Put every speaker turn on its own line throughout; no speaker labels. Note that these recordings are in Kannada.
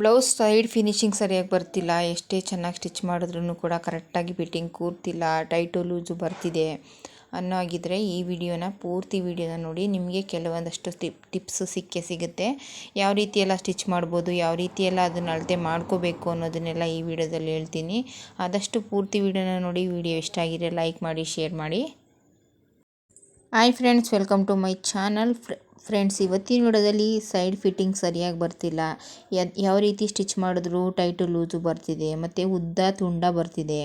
ಬ್ಲೌಸ್ ಸೈಡ್ ಫಿನಿಶಿಂಗ್ ಸರಿಯಾಗಿ ಬರ್ತಿಲ್ಲ. ಎಷ್ಟೇ ಚೆನ್ನಾಗಿ ಸ್ಟಿಚ್ ಮಾಡಿದ್ರೂ ಕೂಡ ಕರೆಕ್ಟಾಗಿ ಫಿಟ್ಟಿಂಗ್ ಕೂರ್ತಿಲ್ಲ. ಟೈಟು ಲೂಸು ಬರ್ತಿದೆ ಅನ್ನೋ ಆಗಿದ್ದರೆ ಈ ವಿಡಿಯೋನ, ಪೂರ್ತಿ ವಿಡಿಯೋನ ನೋಡಿ. ನಿಮಗೆ ಕೆಲವೊಂದಷ್ಟು ಟಿಪ್ ಟಿಪ್ಸು ಸಿಕ್ಕೇ ಸಿಗುತ್ತೆ. ಯಾವ ರೀತಿಯೆಲ್ಲ ಸ್ಟಿಚ್ ಮಾಡ್ಬೋದು, ಯಾವ ರೀತಿಯೆಲ್ಲ ಅದನ್ನು ಅಳತೆ ಮಾಡ್ಕೋಬೇಕು ಅನ್ನೋದನ್ನೆಲ್ಲ ಈ ವಿಡಿಯೋದಲ್ಲಿ ಹೇಳ್ತೀನಿ. ಆದಷ್ಟು ಪೂರ್ತಿ ವಿಡಿಯೋನ ನೋಡಿ. ವಿಡಿಯೋ ಇಷ್ಟ ಆಗಿದೆ ಲೈಕ್ ಮಾಡಿ, ಶೇರ್ ಮಾಡಿ. Hi friends, welcome to my channel. Friends, ಇವತ್ತಿನ ವಿಡಿಯೋದಲ್ಲಿ ಸೈಡ್ ಫಿಟ್ಟಿಂಗ್ ಸರಿಯಾಗಿ ಬರ್ತಿಲ್ಲ. ಯಾವ ರೀತಿ ಸ್ಟಿಚ್ ಮಾಡಿದ್ರು ಟೈಟು ಲೂಸು ಬರ್ತಿದೆ, ಮತ್ತು ಉದ್ದ ತುಂಡ ಬರ್ತಿದೆ.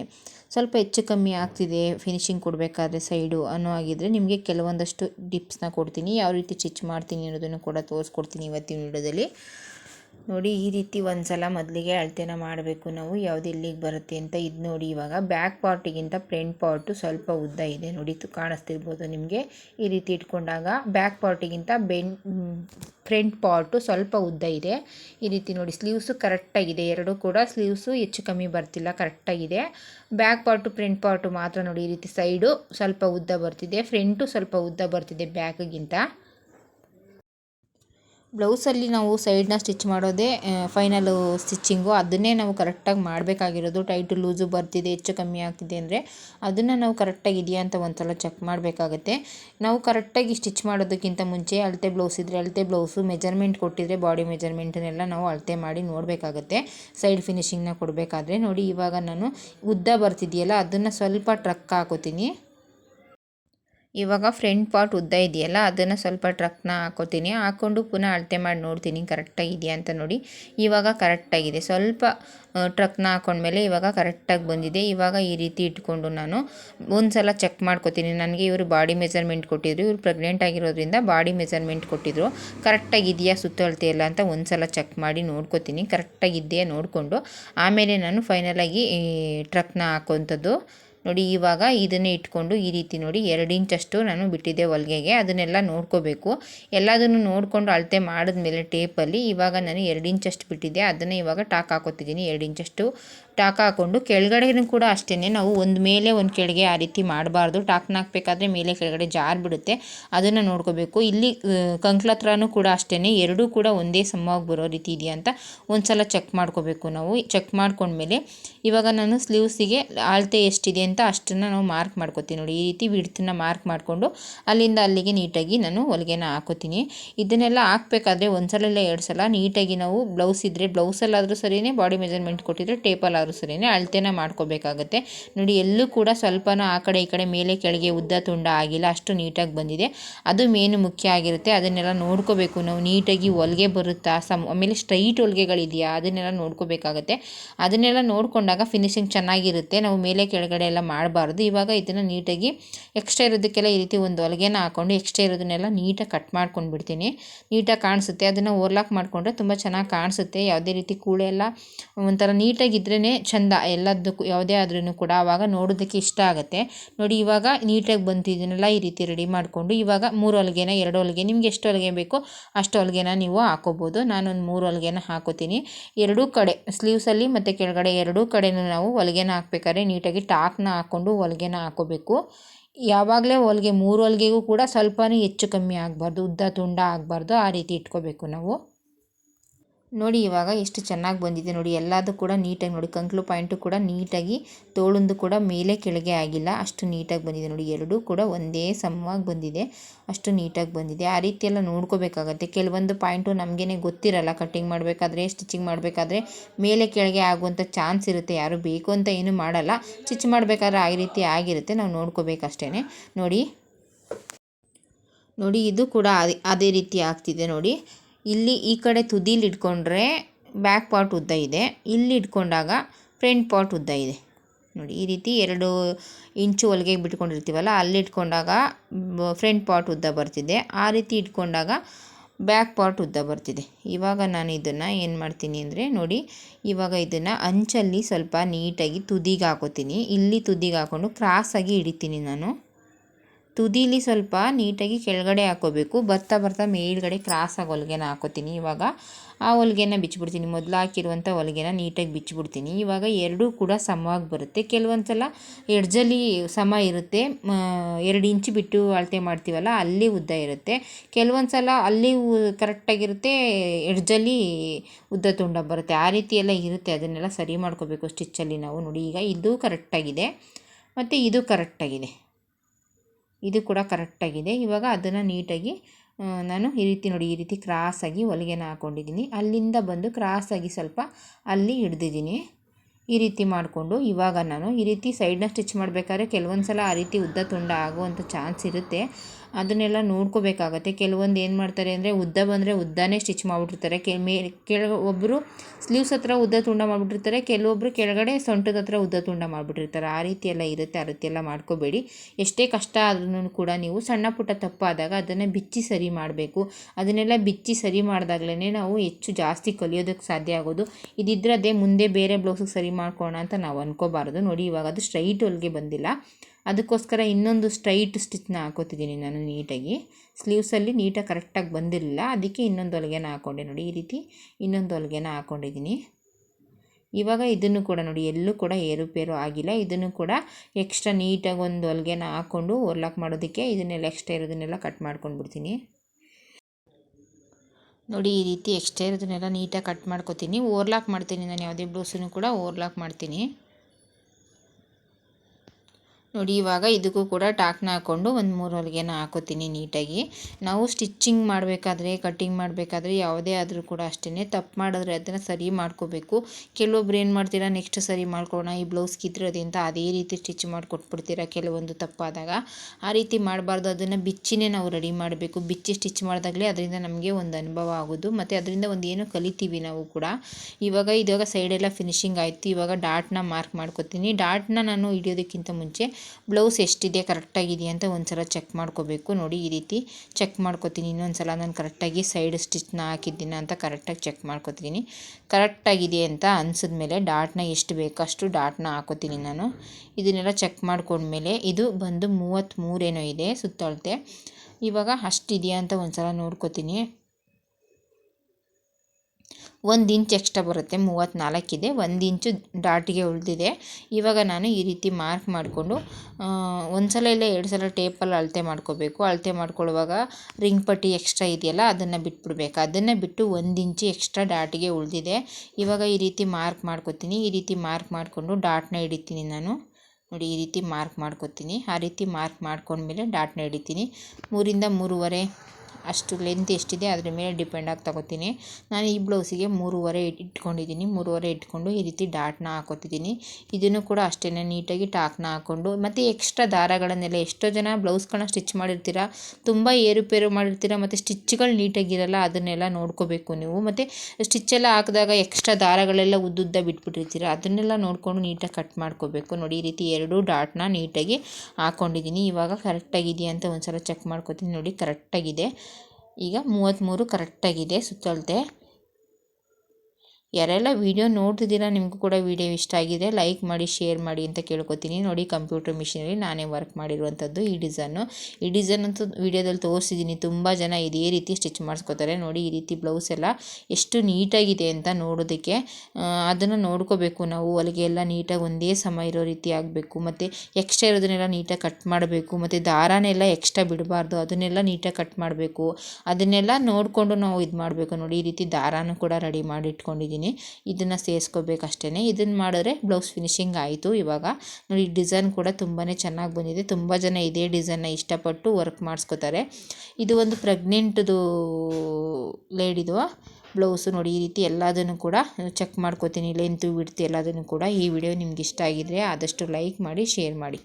ಸ್ವಲ್ಪ ಹೆಚ್ಚು ಕಮ್ಮಿ ಆಗ್ತಿದೆ ಫಿನಿಶಿಂಗ್ ಕೊಡಬೇಕಾದ್ರೆ ಸೈಡು ಅನ್ನೋ ಆಗಿದ್ದರೆ ನಿಮಗೆ ಕೆಲವೊಂದಷ್ಟು ಟಿಪ್ಸ್ನ ಕೊಡ್ತೀನಿ. ಯಾವ ರೀತಿ ಸ್ಟಿಚ್ ಮಾಡ್ತೀನಿ ಅನ್ನೋದನ್ನು ಕೂಡ ತೋರಿಸ್ಕೊಡ್ತೀನಿ ಇವತ್ತಿನ ವಿಡಿಯೋದಲ್ಲಿ. ನೋಡಿ, ಈ ರೀತಿ ಒಂದು ಸಲ ಮೊದಲಿಗೆ ಅಳತೆನ ಮಾಡಬೇಕು ನಾವು. ಯಾವುದು ಇಲ್ಲಿಗೆ ಬರುತ್ತೆ ಅಂತ ಇದು ನೋಡಿ. ಇವಾಗ ಬ್ಯಾಕ್ ಪಾರ್ಟಿಗಿಂತ ಫ್ರಂಟ್ ಪಾರ್ಟು ಸ್ವಲ್ಪ ಉದ್ದ ಇದೆ ನೋಡಿ. ಕಾಣಿಸ್ತಿರ್ಬೋದು ನಿಮಗೆ. ಈ ರೀತಿ ಇಟ್ಕೊಂಡಾಗ ಬ್ಯಾಕ್ ಪಾರ್ಟಿಗಿಂತ ಬೆನ್, ಫ್ರಂಟ್ ಪಾರ್ಟು ಸ್ವಲ್ಪ ಉದ್ದ ಇದೆ. ಈ ರೀತಿ ನೋಡಿ, ಸ್ಲೀವ್ಸು ಕರೆಕ್ಟಾಗಿದೆ. ಎರಡೂ ಕೂಡ ಸ್ಲೀವ್ಸು ಹೆಚ್ಚು ಕಮ್ಮಿ ಬರ್ತಿಲ್ಲ, ಕರೆಕ್ಟಾಗಿದೆ. ಬ್ಯಾಕ್ ಪಾರ್ಟು, ಫ್ರಂಟ್ ಪಾರ್ಟು ಮಾತ್ರ ನೋಡಿ, ಈ ರೀತಿ ಸೈಡು ಸ್ವಲ್ಪ ಉದ್ದ ಬರ್ತಿದೆ. ಫ್ರಂಟು ಸ್ವಲ್ಪ ಉದ್ದ ಬರ್ತಿದೆ ಬ್ಯಾಕ್ಗಿಂತ. ಬ್ಲೌಸಲ್ಲಿ ನಾವು ಸೈಡ್ನ ಸ್ಟಿಚ್ ಮಾಡೋದೇ ಫೈನಲು ಸ್ಟಿಚ್ಚಿಂಗು ಅದನ್ನೇ ನಾವು ಕರೆಕ್ಟಾಗಿ ಮಾಡಬೇಕಾಗಿರೋದು. ಟೈಟು ಲೂಸು ಬರ್ತಿದೆ, ಹೆಚ್ಚು ಕಮ್ಮಿ ಆಗ್ತಿದೆ ಅಂದರೆ ಅದನ್ನು ನಾವು ಕರೆಕ್ಟಾಗಿ ಇದೆಯಾ ಅಂತ ಒಂದ್ಸಲ ಚೆಕ್ ಮಾಡಬೇಕಾಗತ್ತೆ. ನಾವು ಕರೆಕ್ಟಾಗಿ ಸ್ಟಿಚ್ ಮಾಡೋದಕ್ಕಿಂತ ಮುಂಚೆ ಅಳತೆ ಬ್ಲೌಸ್ ಇದ್ದರೆ ಅಳತೆ ಬ್ಲೌಸು ಮೆಜರ್ಮೆಂಟ್ ಕೊಟ್ಟಿದ್ರೆ ಬಾಡಿ ಮೆಜರ್ಮೆಂಟನ್ನೆಲ್ಲ ನಾವು ಅಳತೆ ಮಾಡಿ ನೋಡಬೇಕಾಗತ್ತೆ. ಸೈಡ್ ಫಿನಿಶಿಂಗ್ನ ಕೊಡಬೇಕಾದ್ರೆ ನೋಡಿ, ಇವಾಗ ನಾನು ಉದ್ದ ಬರ್ತಿದೆಯಲ್ಲ, ಅದನ್ನು ಸ್ವಲ್ಪ ಟ್ರಕ್ ಹಾಕೋತೀನಿ. ಇವಾಗ ಫ್ರಂಟ್ ಪಾರ್ಟ್ ಉದ್ದ ಇದೆಯಲ್ಲ, ಅದನ್ನು ಸ್ವಲ್ಪ ಟ್ರಕ್ನ ಹಾಕೋತೀನಿ. ಹಾಕ್ಕೊಂಡು ಪುನಃ ಅಳತೆ ಮಾಡಿ ನೋಡ್ತೀನಿ ಕರೆಕ್ಟಾಗಿ ಇದೆಯಾ ಅಂತ ನೋಡಿ. ಇವಾಗ ಕರೆಕ್ಟಾಗಿದೆ ಸ್ವಲ್ಪ ಟ್ರಕ್ನ ಹಾಕೊಂಡ್ಮೇಲೆ ಇವಾಗ ಕರೆಕ್ಟಾಗಿ ಬಂದಿದೆ. ಇವಾಗ ಈ ರೀತಿ ಇಟ್ಕೊಂಡು ನಾನು ಒಂದು ಸಲ ಚೆಕ್ ಮಾಡ್ಕೋತೀನಿ. ನನಗೆ ಇವರು ಬಾಡಿ ಮೆಜರ್ಮೆಂಟ್ ಕೊಟ್ಟಿದ್ರು. ಇವರು ಪ್ರೆಗ್ನೆಂಟ್ ಆಗಿರೋದ್ರಿಂದ ಬಾಡಿ ಮೆಜರ್ಮೆಂಟ್ ಕೊಟ್ಟಿದ್ರು. ಕರೆಕ್ಟಾಗಿದೆಯಾ ಸುತ್ತಳತೆ ಇಲ್ಲ ಅಂತ ಒಂದು ಸಲ ಚೆಕ್ ಮಾಡಿ ನೋಡ್ಕೋತೀನಿ. ಕರೆಕ್ಟಾಗಿದೆಯಾ ನೋಡಿಕೊಂಡು. ಆಮೇಲೆ ನಾನು ಫೈನಲಾಗಿ ಟ್ರಕ್ನ ಹಾಕೋಂಥದ್ದು ನೋಡಿ, ಇವಾಗ ಇದನ್ನೇ ಇಟ್ಕೊಂಡು ಈ ರೀತಿ ನೋಡಿ ಎರಡು ಇಂಚಷ್ಟು ನಾನು ಬಿಟ್ಟಿದ್ದೆ ಹೊಲಿಗೆಗೆ. ಅದನ್ನೆಲ್ಲ ನೋಡ್ಕೋಬೇಕು. ಎಲ್ಲದನ್ನು ನೋಡಿಕೊಂಡು ಅಳತೆ ಮಾಡಿದ್ಮೇಲೆ ಟೇಪಲ್ಲಿ ಇವಾಗ ನಾನು ಎರಡು ಇಂಚಷ್ಟು ಬಿಟ್ಟಿದ್ದೆ. ಅದನ್ನು ಇವಾಗ ಟಾಕ್ ಹಾಕೋತಿದ್ದೀನಿ. ಎರಡು ಇಂಚಷ್ಟು ಟಾಕ್ ಹಾಕ್ಕೊಂಡು ಕೆಳಗಡೆನೂ ಕೂಡ ಅಷ್ಟೇ ನಾವು ಒಂದು ಮೇಲೆ ಒಂದು ಕೆಳಗೆ ಆ ರೀತಿ ಮಾಡಬಾರ್ದು. ಟಾಕ್ನ ಹಾಕಬೇಕಾದ್ರೆ ಮೇಲೆ ಕೆಳಗಡೆ ಜಾರ್ ಬಿಡುತ್ತೆ. ಅದನ್ನು ನೋಡ್ಕೋಬೇಕು. ಇಲ್ಲಿ ಕಂಕ್ಲ ಹತ್ರನೂ ಕೂಡ ಅಷ್ಟೇ ಎರಡೂ ಕೂಡ ಒಂದೇ ಸಮವಾಗಿ ಬರೋ ರೀತಿ ಇದೆಯಾ ಅಂತ ಒಂದು ಸಲ ಚೆಕ್ ಮಾಡ್ಕೋಬೇಕು ನಾವು. ಚೆಕ್ ಮಾಡ್ಕೊಂಡ್ಮೇಲೆ ಇವಾಗ ನಾನು ಸ್ಲೀವ್ಸಿಗೆ ಅಳತೆ ಎಷ್ಟಿದೆ ಅಂತ ಅಷ್ಟನ್ನು ನಾವು ಮಾರ್ಕ್ ಮಾಡ್ಕೋತೀನಿ ನೋಡಿ. ಈ ರೀತಿ ವಿಡ್ತನ್ನ ಮಾರ್ಕ್ ಮಾಡಿಕೊಂಡು ಅಲ್ಲಿಂದ ಅಲ್ಲಿಗೆ ನೀಟಾಗಿ ನಾನು ಹೊಲಿಗೆನ ಹಾಕೋತೀನಿ. ಇದನ್ನೆಲ್ಲ ಹಾಕಬೇಕಾದ್ರೆ ಇಲ್ಲ ಎರಡು ಸಲ ನೀಟಾಗಿ ನಾವು ಬ್ಲೌಸ್ ಇದ್ದರೆ ಬ್ಲೌಸಲ್ಲಾದರೂ ಸರಿಯೇ ಬಾಡಿ ಮೆಜರ್ಮೆಂಟ್ ಕೊಟ್ಟಿದ್ರೆ ಟೇಪಲ್ಲಾದರೂ ಸರಿಯೇ ಅಳತೆನ ಮಾಡ್ಕೋಬೇಕಾಗುತ್ತೆ. ನೋಡಿ, ಎಲ್ಲೂ ಕೂಡ ಸ್ವಲ್ಪನೂ ಆ ಕಡೆ ಈ ಕಡೆ ಮೇಲೆ ಕೆಳಗೆ ಉದ್ದ ತುಂಡ ಆಗಿಲ್ಲ, ಅಷ್ಟು ನೀಟಾಗಿ ಬಂದಿದೆ. ಅದು ಮೇನು ಮುಖ್ಯ ಆಗಿರುತ್ತೆ. ಅದನ್ನೆಲ್ಲ ನೋಡ್ಕೋಬೇಕು ನಾವು. ನೀಟಾಗಿ ಹೊಲಿಗೆ ಬರುತ್ತಾ? ಸಮ್, ಆಮೇಲೆ ಸ್ಟ್ರೈಟ್ ಹೊಲಿಗೆಗಳಿದೆಯಾ? ಅದನ್ನೆಲ್ಲ ನೋಡ್ಕೋಬೇಕಾಗತ್ತೆ. ಅದನ್ನೆಲ್ಲ ನೋಡಿಕೊಂಡಾಗ ಫಿನಿಶಿಂಗ್ ಚೆನ್ನಾಗಿರುತ್ತೆ. ನಾವು ಮೇಲೆ ಕೆಳಗಡೆ ಎಲ್ಲ ಮಾಡಬಾರ್ದು. ಇವಾಗ ಇದನ್ನು ನೀಟಾಗಿ ಎಕ್ಸ್ಟ್ರಾ ಇರೋದಕ್ಕೆಲ್ಲ ಈ ರೀತಿ ಒಂದು ಹೊಲಿಗೆನ ಹಾಕ್ಕೊಂಡು ಎಕ್ಸ್ಟ್ರಾ ಇರೋದನ್ನೆಲ್ಲ ನೀಟಾಗಿ ಕಟ್ ಮಾಡ್ಕೊಂಡು ಬಿಡ್ತೀನಿ ನೀಟಾಗಿ ಕಾಣಿಸುತ್ತೆ. ಅದನ್ನು ಓರ್ಲಾಕ್ ಮಾಡಿಕೊಂಡ್ರೆ ತುಂಬ ಚೆನ್ನಾಗಿ ಕಾಣಿಸುತ್ತೆ. ಯಾವುದೇ ರೀತಿ ಕೂಳೆ ಎಲ್ಲ ಒಂಥರ ನೀಟಾಗಿದ್ರೇ ಚೆಂದ. ಎಲ್ಲದಕ್ಕೂ ಯಾವುದೇ ಆದ್ರೂ ಕೂಡ ಆವಾಗ ನೋಡೋದಕ್ಕೆ ಇಷ್ಟ ಆಗುತ್ತೆ. ನೋಡಿ, ಇವಾಗ ನೀಟಾಗಿ ಬಂತು ಇದನ್ನೆಲ್ಲ ಈ ರೀತಿ ರೆಡಿ ಮಾಡಿಕೊಂಡು ಇವಾಗ ಮೂರು ಹೊಲಿಗೆನ, ಎರಡು ಹೊಲಿಗೆ, ನಿಮ್ಗೆ ಎಷ್ಟು ಹೊಲಿಗೆ ಬೇಕು ಅಷ್ಟು ಹೊಲಿಗೆನ ನೀವು ಹಾಕೋಬೋದು. ನಾನೊಂದು ಮೂರು ಹೊಲಿಗೆನ ಹಾಕೋತೀನಿ. ಎರಡೂ ಕಡೆ ಸ್ಲೀವ್ಸಲ್ಲಿ ಮತ್ತು ಕೆಳಗಡೆ ಎರಡೂ ಕಡೆನೂ ನಾವು ಹೊಲಿಗೆನ ಹಾಕ್ಬೇಕಾದ್ರೆ ನೀಟಾಗಿ ಟಾಕ್ನ ಹಾಕ್ಕೊಂಡು ಹೊಲಿಗೆನ ಹಾಕೋಬೇಕು. ಯಾವಾಗಲೇ ಹೊಲಿಗೆ ಮೂರು ಹೊಲಿಗೆಗೂ ಕೂಡ ಸ್ವಲ್ಪನೂ ಹೆಚ್ಚು ಕಮ್ಮಿ ಆಗಬಾರ್ದು, ಉದ್ದ ತುಂಡ ಆಗಬಾರ್ದು, ಆ ರೀತಿ ಇಟ್ಕೋಬೇಕು ನಾವು. ನೋಡಿ, ಇವಾಗ ಎಷ್ಟು ಚೆನ್ನಾಗಿ ಬಂದಿದೆ ನೋಡಿ. ಎಲ್ಲದೂ ಕೂಡ ನೀಟಾಗಿ ನೋಡಿ. ಕಂಕ್ಲು ಪಾಯಿಂಟು ಕೂಡ ನೀಟಾಗಿ ತೋಳೊಂದು ಕೂಡ ಮೇಲೆ ಕೆಳಗೆ ಆಗಿಲ್ಲ. ಅಷ್ಟು ನೀಟಾಗಿ ಬಂದಿದೆ ನೋಡಿ. ಎರಡೂ ಕೂಡ ಒಂದೇ ಸಮವಾಗಿ ಬಂದಿದೆ. ಅಷ್ಟು ನೀಟಾಗಿ ಬಂದಿದೆ. ಆ ರೀತಿ ಎಲ್ಲ ನೋಡ್ಕೋಬೇಕಾಗತ್ತೆ. ಕೆಲವೊಂದು ಪಾಯಿಂಟು ನಮಗೇನೆ ಗೊತ್ತಿರಲ್ಲ. ಕಟ್ಟಿಂಗ್ ಮಾಡಬೇಕಾದ್ರೆ, ಸ್ಟಿಚಿಂಗ್ ಮಾಡಬೇಕಾದ್ರೆ ಮೇಲೆ ಕೆಳಗೆ ಆಗುವಂಥ ಚಾನ್ಸ್ ಇರುತ್ತೆ. ಯಾರು ಬೇಕು ಅಂತ ಏನು ಮಾಡಲ್ಲ. ಸ್ಟಿಚ್ ಮಾಡಬೇಕಾದ್ರೆ ಆ ರೀತಿ ಆಗಿರುತ್ತೆ. ನಾವು ನೋಡ್ಕೋಬೇಕಷ್ಟೇ ನೋಡಿ. ನೋಡಿ, ಇದು ಕೂಡ ಅದೇ ಅದೇ ರೀತಿ ಆಗ್ತಿದೆ ನೋಡಿ. ಇಲ್ಲಿ ಈ ಕಡೆ ತುದೀಲಿ ಇಟ್ಕೊಂಡ್ರೆ ಬ್ಯಾಕ್ ಪಾರ್ಟ್ ಉದ್ದ ಇದೆ. ಇಲ್ಲಿ ಇಟ್ಕೊಂಡಾಗ ಫ್ರಂಟ್ ಪಾರ್ಟ್ ಉದ್ದ ಇದೆ. ನೋಡಿ, ಈ ರೀತಿ ಎರಡು ಇಂಚು ಹೊಲಿಗೆ ಬಿಟ್ಕೊಂಡಿರ್ತೀವಲ್ಲ, ಅಲ್ಲಿ ಇಟ್ಕೊಂಡಾಗ ಫ್ರಂಟ್ ಪಾರ್ಟ್ ಉದ್ದ ಬರ್ತಿದೆ. ಆ ರೀತಿ ಇಟ್ಕೊಂಡಾಗ ಬ್ಯಾಕ್ ಪಾರ್ಟ್ ಉದ್ದ ಬರ್ತಿದೆ. ಇವಾಗ ನಾನು ಇದನ್ನು ಏನು ಮಾಡ್ತೀನಿ ಅಂದರೆ, ನೋಡಿ, ಇವಾಗ ಇದನ್ನು ಅಂಚಲ್ಲಿ ಸ್ವಲ್ಪ ನೀಟಾಗಿ ತುದಿಗೆ ಹಾಕೋತೀನಿ. ಇಲ್ಲಿ ತುದಿಗೆ ಹಾಕ್ಕೊಂಡು ಕ್ರಾಸಾಗಿ ಹಿಡಿತೀನಿ ನಾನು. ತುದೀಲಿ ಸ್ವಲ್ಪ ನೀಟಾಗಿ ಕೆಳಗಡೆ ಹಾಕೋಬೇಕು. ಬರ್ತಾ ಬರ್ತಾ ಮೇಲ್ಗಡೆ ಕ್ರಾಸಾಗಿ ಹೊಲಿಗೆನ ಹಾಕೋತೀನಿ. ಇವಾಗ ಆ ಹೊಲಿಗೆನ ಬಿಚ್ಚಿಬಿಡ್ತೀನಿ. ಮೊದಲು ಹಾಕಿರುವಂಥ ಹೊಲಿಗೆನ ನೀಟಾಗಿ ಬಿಚ್ಚಿಬಿಡ್ತೀನಿ. ಇವಾಗ ಎರಡೂ ಕೂಡ ಸಮವಾಗಿ ಬರುತ್ತೆ. ಕೆಲವೊಂದು ಸಲ ಎಡ್ಜಲ್ಲಿ ಸಮ ಇರುತ್ತೆ. ಎರಡು ಇಂಚು ಬಿಟ್ಟು ಅಳತೆ ಮಾಡ್ತೀವಲ್ಲ, ಅಲ್ಲಿ ಉದ್ದ ಇರುತ್ತೆ. ಕೆಲವೊಂದು ಸಲ ಅಲ್ಲಿ ಕರೆಕ್ಟಾಗಿರುತ್ತೆ ಎಡ್ಜಲ್ಲಿ ಉದ್ದ ತುಂಡ ಬರುತ್ತೆ. ಆ ರೀತಿ ಎಲ್ಲ ಇರುತ್ತೆ. ಅದನ್ನೆಲ್ಲ ಸರಿ ಮಾಡ್ಕೋಬೇಕು ಸ್ಟಿಚ್ಚಲ್ಲಿ ನಾವು. ನೋಡಿ, ಈಗ ಇದು ಕರೆಕ್ಟಾಗಿದೆ ಮತ್ತು ಇದು ಕರೆಕ್ಟಾಗಿದೆ ಇದು ಕೂಡ ಕರೆಕ್ಟಾಗಿದೆ. ಇವಾಗ ಅದನ್ನು ನೀಟಾಗಿ ನಾನು ಈ ರೀತಿ ನೋಡಿ, ಈ ರೀತಿ ಕ್ರಾಸಾಗಿ ಹೊಲಿಗೆನ ಹಾಕ್ಕೊಂಡಿದ್ದೀನಿ ಅಲ್ಲಿಂದ ಬಂದು ಕ್ರಾಸಾಗಿ ಸ್ವಲ್ಪ ಅಲ್ಲಿ ಹಿಡ್ದಿದ್ದೀನಿ. ಈ ರೀತಿ ಮಾಡಿಕೊಂಡು ಇವಾಗ ನಾನು ಈ ರೀತಿ ಸೈಡ್ನ ಸ್ಟಿಚ್ ಮಾಡಬೇಕಾದ್ರೆ ಕೆಲವೊಂದು ಸಲ ಆ ರೀತಿ ಉದ್ದ ತುಂಡ ಆಗುವಂಥ ಚಾನ್ಸ್ ಇರುತ್ತೆ. ಅದನ್ನೆಲ್ಲ ನೋಡ್ಕೋಬೇಕಾಗತ್ತೆ. ಕೆಲವೊಂದು ಏನು ಮಾಡ್ತಾರೆ ಅಂದರೆ ಉದ್ದ ಬಂದರೆ ಉದ್ದನೇ ಸ್ಟಿಚ್ ಮಾಡಿಬಿಟ್ಟಿರ್ತಾರೆ. ಕೆ, ಮೇ ಕೆಳ ಒಬ್ಬರು ಸ್ಲೀವ್ಸ್ ಹತ್ರ ಉದ್ದ ತುಂಡ ಮಾಡಿಬಿಟ್ಟಿರ್ತಾರೆ. ಕೆಲವೊಬ್ಬರು ಕೆಳಗಡೆ ಸೊಂಟದ ಹತ್ರ ಉದ್ದ ತುಂಡ ಮಾಡಿಬಿಟ್ಟಿರ್ತಾರೆ. ಆ ರೀತಿ ಎಲ್ಲ ಇರುತ್ತೆ. ಆ ರೀತಿ ಎಲ್ಲ ಮಾಡ್ಕೋಬೇಡಿ. ಎಷ್ಟೇ ಕಷ್ಟ ಆದ್ರೂ ಕೂಡ ನೀವು ಸಣ್ಣ ಪುಟ್ಟ ತಪ್ಪಾದಾಗ ಅದನ್ನು ಬಿಚ್ಚಿ ಸರಿ ಮಾಡಬೇಕು. ಅದನ್ನೆಲ್ಲ ಬಿಚ್ಚಿ ಸರಿ ಮಾಡಿದಾಗಲೇ ನಾವು ಹೆಚ್ಚು ಜಾಸ್ತಿ ಕಲಿಯೋದಕ್ಕೆ ಸಾಧ್ಯ ಆಗೋದು. ಇದಿದ್ರೆ ಅದೇ ಮುಂದೆ ಬೇರೆ ಬ್ಲೌಸಿಗೆ ಸರಿ ಮಾಡ್ಕೋಣ ಅಂತ ನಾವು ಅನ್ಕೋಬಾರ್ದು. ನೋಡಿ ಇವಾಗ ಅದು ಸ್ಟ್ರೈಟ್ ಹೊಲಿಗೆ ಬಂದಿಲ್ಲ. ಅದಕ್ಕೋಸ್ಕರ ಇನ್ನೊಂದು ಸ್ಟ್ರೈಟ್ ಸ್ಟಿಚ್ನ ಹಾಕೋತಿದ್ದೀನಿ ನಾನು ನೀಟಾಗಿ. ಸ್ಲೀವ್ಸಲ್ಲಿ ನೀಟಾಗಿ ಕರೆಕ್ಟಾಗಿ ಬಂದಿರಲಿಲ್ಲ. ಅದಕ್ಕೆ ಇನ್ನೊಂದು ಹೊಲಿಗೆನ ಹಾಕ್ಕೊಂಡೆ ನೋಡಿ, ಈ ರೀತಿ ಇನ್ನೊಂದು ಹೊಲಿಗೆನ ಹಾಕ್ಕೊಂಡಿದ್ದೀನಿ ಇವಾಗ ಇದನ್ನು ಕೂಡ ನೋಡಿ, ಎಲ್ಲೂ ಕೂಡ ಏರುಪೇರು ಆಗಿಲ್ಲ. ಇದನ್ನು ಕೂಡ ಎಕ್ಸ್ಟ್ರಾ ನೀಟಾಗಿ ಒಂದು ಹೊಲಿಗೆನ ಹಾಕ್ಕೊಂಡು ಓರ್ಲಾಕ್ ಮಾಡೋದಕ್ಕೆ ಇದನ್ನೆಲ್ಲ ಎಕ್ಸ್ಟ್ರಾ ಇರೋದನ್ನೆಲ್ಲ ಕಟ್ ಮಾಡ್ಕೊಂಡು ಬಿಡ್ತೀನಿ ನೋಡಿ, ಈ ರೀತಿ ಎಕ್ಸ್ಟ್ರಾ ಇರೋದನ್ನೆಲ್ಲ ನೀಟಾಗಿ ಕಟ್ ಮಾಡ್ಕೊತೀನಿ. ಓರ್ಲಾಕ್ ಮಾಡ್ತೀನಿ ನಾನು ಯಾವುದೇ ಬ್ಲೌಸನ್ನು ಕೂಡ ಓರ್ಲಾಕ್ ಮಾಡ್ತೀನಿ. ನೋಡಿ, ಇವಾಗ ಇದಕ್ಕೂ ಕೂಡ ಟಾಕ್ನ ಹಾಕ್ಕೊಂಡು ಒಂದು ಮೂರು ಹೊಲಿಗೆನ ಹಾಕೋತೀನಿ ನೀಟಾಗಿ. ನಾವು ಸ್ಟಿಚ್ಚಿಂಗ್ ಮಾಡಬೇಕಾದ್ರೆ ಕಟ್ಟಿಂಗ್ ಮಾಡಬೇಕಾದ್ರೆ ಯಾವುದೇ ಆದರೂ ಕೂಡ ಅಷ್ಟೇ ತಪ್ಪು ಮಾಡಿದ್ರೆ ಅದನ್ನು ಸರಿ ಮಾಡ್ಕೋಬೇಕು. ಕೆಲವೊಬ್ರು ಏನು ಮಾಡ್ತೀರಾ, ನೆಕ್ಸ್ಟ್ ಸರಿ ಮಾಡ್ಕೊಳ್ಳೋಣ, ಈ ಬ್ಲೌಸ್ ಕಿತ್ತಿರೋದು ಅಂತ ಅದೇ ರೀತಿ ಸ್ಟಿಚ್ ಮಾಡಿಕೊಟ್ಬಿಡ್ತೀರಾ ಕೆಲವೊಂದು ತಪ್ಪಾದಾಗ. ಆ ರೀತಿ ಮಾಡಬಾರ್ದು. ಅದನ್ನು ಬಿಚ್ಚಿನೇ ನಾವು ರೆಡಿ ಮಾಡಬೇಕು. ಬಿಚ್ಚಿ ಸ್ಟಿಚ್ ಮಾಡಿದಾಗಲೇ ಅದರಿಂದ ನಮಗೆ ಒಂದು ಅನುಭವ ಆಗೋದು. ಮತ್ತು ಅದರಿಂದ ಒಂದು ಏನು ಕಲಿತೀವಿ ನಾವು ಕೂಡ. ಇವಾಗ ಇದಾಗ ಸೈಡೆಲ್ಲ ಫಿನಿಶಿಂಗ್ ಆಯಿತು. ಇವಾಗ ಡಾಟ್ನ ಮಾರ್ಕ್ ಮಾಡ್ಕೋತೀನಿ. ಡಾಟ್ನ ನಾನು ಹಿಡಿಯೋದಕ್ಕಿಂತ ಮುಂಚೆ ಬ್ಲೌಸ್ ಎಷ್ಟಿದೆ, ಕರೆಕ್ಟಾಗಿದೆಯಾ ಅಂತ ಒಂದು ಸಲ ಚೆಕ್ ಮಾಡ್ಕೋಬೇಕು. ನೋಡಿ, ಈ ರೀತಿ ಚೆಕ್ ಮಾಡ್ಕೋತೀನಿ. ಇನ್ನೊಂದು ಸಲ ನಾನು ಕರೆಕ್ಟಾಗಿ ಸೈಡ್ ಸ್ಟಿಚ್ನ ಹಾಕಿದ್ದೀನಿ ಅಂತ ಕರೆಕ್ಟಾಗಿ ಚೆಕ್ ಮಾಡ್ಕೋತೀನಿ. ಕರೆಕ್ಟಾಗಿದೆ ಅಂತ ಅನ್ಸಿದ್ಮೇಲೆ ಡಾಟ್ನ ಎಷ್ಟು ಬೇಕೋ ಅಷ್ಟು ಡಾಟ್ನ ಹಾಕೋತೀನಿ ನಾನು. ಇದನ್ನೆಲ್ಲ ಚೆಕ್ ಮಾಡ್ಕೊಂಡ್ಮೇಲೆ ಇದು ಬಂದು ಮೂವತ್ತ್ಮೂರೇನೋ ಇದೆ ಸುತ್ತಳತೆ. ಇವಾಗ ಅಷ್ಟಿದೆಯಾ ಅಂತ ಒಂದು ಸಲ ನೋಡ್ಕೋತೀನಿ. ಒಂದು ಇಂಚ್ ಎಕ್ಸ್ಟ್ರಾ ಬರುತ್ತೆ ಮೂವತ್ತ್ನಾಲ್ಕಿದೆ ಒಂದು ಇಂಚು ಡಾಟಿಗೆ ಉಳಿದಿದೆ. ಇವಾಗ ನಾನು ಈ ರೀತಿ ಮಾರ್ಕ್ ಮಾಡಿಕೊಂಡು ಒಂದು ಸಲ ಇಲ್ಲ ಎರಡು ಸಲ ಟೇಪಲ್ಲಿ ಅಳತೆ ಮಾಡ್ಕೋಬೇಕು. ಅಳತೆ ಮಾಡ್ಕೊಳ್ಳುವಾಗ ರಿಂಗ್ ಪಟ್ಟಿ ಎಕ್ಸ್ಟ್ರಾ ಇದೆಯಲ್ಲ, ಅದನ್ನು ಬಿಟ್ಬಿಡ್ಬೇಕು. ಅದನ್ನು ಬಿಟ್ಟು ಒಂದು ಇಂಚು ಎಕ್ಸ್ಟ್ರಾ ಡಾಟಿಗೆ ಉಳಿದಿದೆ. ಇವಾಗ ಈ ರೀತಿ ಮಾರ್ಕ್ ಮಾಡ್ಕೋತೀನಿ. ಈ ರೀತಿ ಮಾರ್ಕ್ ಮಾಡಿಕೊಂಡು ಡಾಟ್ನ ಹಿಡಿತೀನಿ ನಾನು. ನೋಡಿ, ಈ ರೀತಿ ಮಾರ್ಕ್ ಮಾಡ್ಕೋತೀನಿ. ಆ ರೀತಿ ಮಾರ್ಕ್ ಮಾಡ್ಕೊಂಡ್ಮೇಲೆ ಡಾಟ್ನ ಹಿಡಿತೀನಿ. ಮೂರಿಂದ ಮೂರುವರೆ. ಅಷ್ಟು ಲೆಂತ್ ಎಷ್ಟಿದೆ, ಅದ್ರ ಮೇಲೆ ಡಿಪೆಂಡ್ ಆಗಿ ತಗೋತೀನಿ. ನಾನು ಈ ಬ್ಲೌಸಿಗೆ ಮೂರುವರೆ ಇಟ್ಕೊಂಡಿದ್ದೀನಿ. ಮೂರುವರೆ ಇಟ್ಕೊಂಡು ಈ ರೀತಿ ಡಾಟ್ನ ಹಾಕೋತಿದ್ದೀನಿ. ಇದನ್ನು ಕೂಡ ಅಷ್ಟೇ ನೀಟಾಗಿ ಟಾಕ್ನ ಹಾಕ್ಕೊಂಡು ಮತ್ತು ಎಕ್ಸ್ಟ್ರಾ ದಾರಗಳನ್ನೆಲ್ಲ ಎಷ್ಟೋ ಜನ ಬ್ಲೌಸ್ಗಳನ್ನ ಸ್ಟಿಚ್ ಮಾಡಿರ್ತೀರ, ತುಂಬ ಏರುಪೇರು ಮಾಡಿರ್ತೀರ, ಮತ್ತು ಸ್ಟಿಚ್ಗಳು ನೀಟಾಗಿರಲ್ಲ ಅದನ್ನೆಲ್ಲ ನೋಡ್ಕೋಬೇಕು ನೀವು. ಮತ್ತು ಸ್ಟಿಚ್ಚೆಲ್ಲ ಹಾಕಿದಾಗ ಎಕ್ಸ್ಟ್ರಾ ದಾರಗಳೆಲ್ಲ ಉದ್ದುದ್ದ ಬಿಟ್ಬಿಟ್ಟಿರ್ತೀರ, ಅದನ್ನೆಲ್ಲ ನೋಡಿಕೊಂಡು ನೀಟಾಗಿ ಕಟ್ ಮಾಡ್ಕೋಬೇಕು. ನೋಡಿ, ಈ ರೀತಿ ಎರಡೂ ಡಾಟ್ನ ನೀಟಾಗಿ ಹಾಕ್ಕೊಂಡಿದ್ದೀನಿ ಇವಾಗ ಕರೆಕ್ಟಾಗಿದೆಯಾ ಅಂತ ಒಂದು ಸಲ ಚೆಕ್ ಮಾಡ್ಕೋತೀನಿ. ನೋಡಿ ಕರೆಕ್ಟಾಗಿದೆ ಈಗ ಮೂವತ್ತ್ಮೂರು ಕರೆಕ್ಟಾಗಿದೆ ಸುತ್ತಳತೆ ಯಾರೆಲ್ಲ ವೀಡಿಯೋ ನೋಡ್ತಿದ್ದೀರಾ, ನಿಮಗೂ ಕೂಡ ವೀಡಿಯೋ ಇಷ್ಟ ಆಗಿದೆ, ಲೈಕ್ ಮಾಡಿ, ಶೇರ್ ಮಾಡಿ ಅಂತ ಕೇಳ್ಕೊತೀನಿ. ನೋಡಿ, ಕಂಪ್ಯೂಟರ್ ಮಿಷಿನಲ್ಲಿ ನಾನೇ ವರ್ಕ್ ಮಾಡಿರುವಂಥದ್ದು ಈ ಡಿಸೈನು. ಈ ಡಿಸೈನ್ ಅಂತೂ ವೀಡಿಯೋದಲ್ಲಿ ತೋರಿಸಿದ್ದೀನಿ. ತುಂಬ ಜನ ಇದೇ ರೀತಿ ಸ್ಟಿಚ್ ಮಾಡಿಸ್ಕೋತಾರೆ. ನೋಡಿ, ಈ ರೀತಿ ಬ್ಲೌಸ್ ಎಲ್ಲ ಎಷ್ಟು ನೀಟಾಗಿದೆ ಅಂತ ನೋಡೋದಕ್ಕೆ. ಅದನ್ನು ನೋಡ್ಕೋಬೇಕು ನಾವು. ಅಲ್ಲಿಗೆ ಎಲ್ಲ ನೀಟಾಗಿ ಒಂದೇ ಸಮ ಇರೋ ರೀತಿ ಆಗಬೇಕು. ಮತ್ತು ಎಕ್ಸ್ಟ್ರಾ ಇರೋದನ್ನೆಲ್ಲ ನೀಟಾಗಿ ಕಟ್ ಮಾಡಬೇಕು. ಮತ್ತು ದಾರನೆಲ್ಲ ಎಕ್ಸ್ಟ್ರಾ ಬಿಡಬಾರ್ದು. ಅದನ್ನೆಲ್ಲ ನೀಟಾಗಿ ಕಟ್ ಮಾಡಬೇಕು. ಅದನ್ನೆಲ್ಲ ನೋಡಿಕೊಂಡು ನಾವು ಇದು ಮಾಡಬೇಕು ನೋಡಿ, ಈ ರೀತಿ ದಾರನೂ ಕೂಡ ರೆಡಿ ಮಾಡಿ ಇಟ್ಕೊಂಡಿದ್ದೀನಿ. ಇದನ್ನು ಸೇರಿಸ್ಕೋಬೇಕು ಅಷ್ಟೇ ಇದನ್ನು ಮಾಡಿದ್ರೆ ಬ್ಲೌಸ್ ಫಿನಿಶಿಂಗ್ ಆಯಿತು ಇವಾಗ. ನೋಡಿ, ಡಿಸೈನ್ ಕೂಡ ತುಂಬಾ ಚೆನ್ನಾಗಿ ಬಂದಿದೆ. ತುಂಬ ಜನ ಇದೇ ಡಿಸೈನ್ನ ಇಷ್ಟಪಟ್ಟು ವರ್ಕ್ ಮಾಡಿಸ್ಕೋತಾರೆ. ಇದು ಒಂದು ಪ್ರೆಗ್ನೆಂಟ್ದು ಲೇಡಿದು ಬ್ಲೌಸು. ನೋಡಿ, ಈ ರೀತಿ ಎಲ್ಲದನ್ನು ಕೂಡ ಚೆಕ್ ಮಾಡ್ಕೋತೀನಿ. ಲೆಂತು ಬಿಡ್ತು ಎಲ್ಲದನ್ನು ಕೂಡ ಈ ವಿಡಿಯೋ ನಿಮ್ಗೆ ಇಷ್ಟ ಆಗಿದ್ರೆ ಆದಷ್ಟು ಲೈಕ್ ಮಾಡಿ, ಶೇರ್ ಮಾಡಿ.